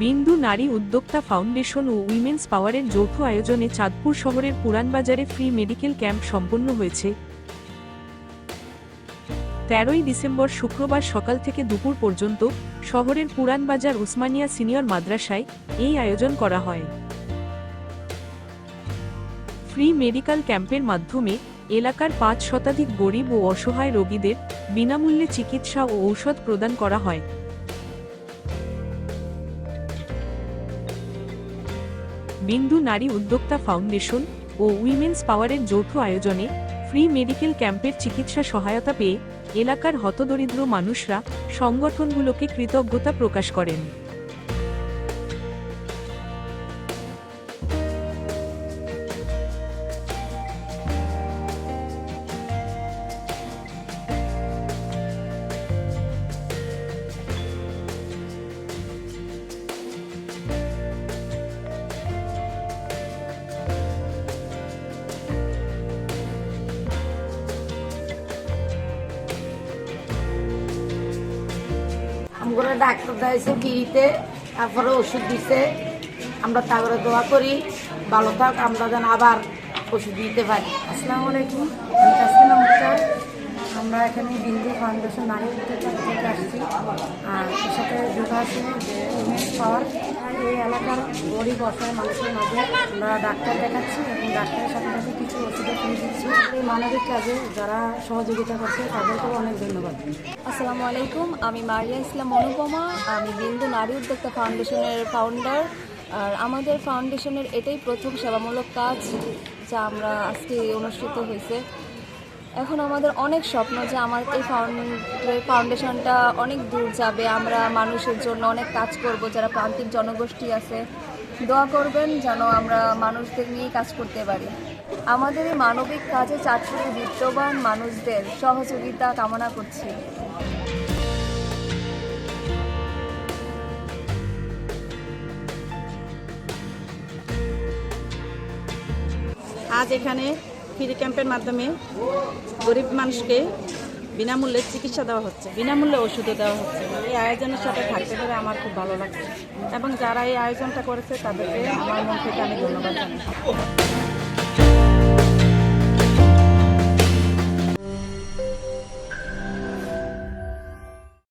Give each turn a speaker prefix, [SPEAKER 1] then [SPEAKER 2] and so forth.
[SPEAKER 1] বিন্দু নারী উদ্যোক্তা ফাউন্ডেশন ও উইমেন্স পাওয়ারের যৌথ আয়োজনে চাঁদপুর শহরের পুরানবাজারে ফ্রি মেডিকেল ক্যাম্প সম্পন্ন হয়েছে। তেরোই ডিসেম্বর শুক্রবার সকাল থেকে দুপুর পর্যন্ত শহরের পুরানবাজার উসমানিয়া সিনিয়র মাদ্রাসায় এই আয়োজন করা হয়। ফ্রি মেডিকেল ক্যাম্পের মাধ্যমে এলাকার পাঁচ শতাধিক গরিব ও অসহায় রোগীদের বিনামূল্যে চিকিৎসা ও ঔষধ প্রদান করা হয়। বিন্দু নারী উদ্যোক্তা ফাউন্ডেশন ও উইমেন্স পাওয়ারের যৌথ আয়োজনে ফ্রি মেডিকেল ক্যাম্পের চিকিৎসা সহায়তা পেয়ে এলাকার হতদরিদ্র মানুষরা সংগঠনগুলোকে কৃতজ্ঞতা প্রকাশ করেন।
[SPEAKER 2] আমরা ডাক্তার দিয়েছে ফ্রিতে তারপরে ওষুধ দিছে। আমরা তারপরে দোয়া করি, ভালো থাক, আমরা যেন আবার ওষুধ দিতে পারি।
[SPEAKER 3] আসসালামু আলাইকুম, আমি তাসকিন আহমেদ। আমরা এখানে বিন্দু ফাউন্ডেশন নারী উদ্যোক্তা থেকে আসছি। আর এর সাথে যোগা আছে পাওয়ার। এই এলাকার গরিব অসহায় মানুষের মাঝে আমরা ডাক্তার দেখাচ্ছি। ডাক্তারের সাথে সাথে কিছু ওষুধও কিনে দিচ্ছি। এই মানবিক কাজে যারা সহযোগিতা করছে, তাদেরকেও অনেক ধন্যবাদ।
[SPEAKER 4] আসসালামু আলাইকুম, আমি মারিয়া ইসলাম অনুপমা, আমি বিন্দু নারী উদ্যোক্তা ফাউন্ডেশনের ফাউন্ডার আর আমাদের ফাউন্ডেশনের এটাই প্রথম সেবামূলক কাজ যা আমরা আজকে অনুষ্ঠিত হয়েছে। এখন আমাদের অনেক স্বপ্ন যে আমার এই ফাউন্ড- ফাউন্ডেশনটা অনেক দূর যাবে। আমরা মানুষের জন্য অনেক কাজ করব, যারা প্রান্তিক জনগোষ্ঠী আছে। দোয়া করবেন যেন আমরা মানুষদের নিয়েই কাজ করতে পারি। আমাদের এই মানবিক কাজে চারপুরের বিত্তবান মানুষদের সহযোগিতা কামনা করছি।
[SPEAKER 5] আজ এখানে ফ্রি ক্যাম্পের মাধ্যমে গরিব মানুষকে বিনামূল্যে চিকিৎসা দেওয়া হচ্ছে, বিনামূল্যে ওষুধও দেওয়া হচ্ছে। এই আয়োজনের সাথে থাকতে পেরে আমার খুব ভালো লাগছে। এবং যারা এই আয়োজনটা করেছে তাদেরকে আমার মন থেকে আমি ধন্যবাদ জানাই।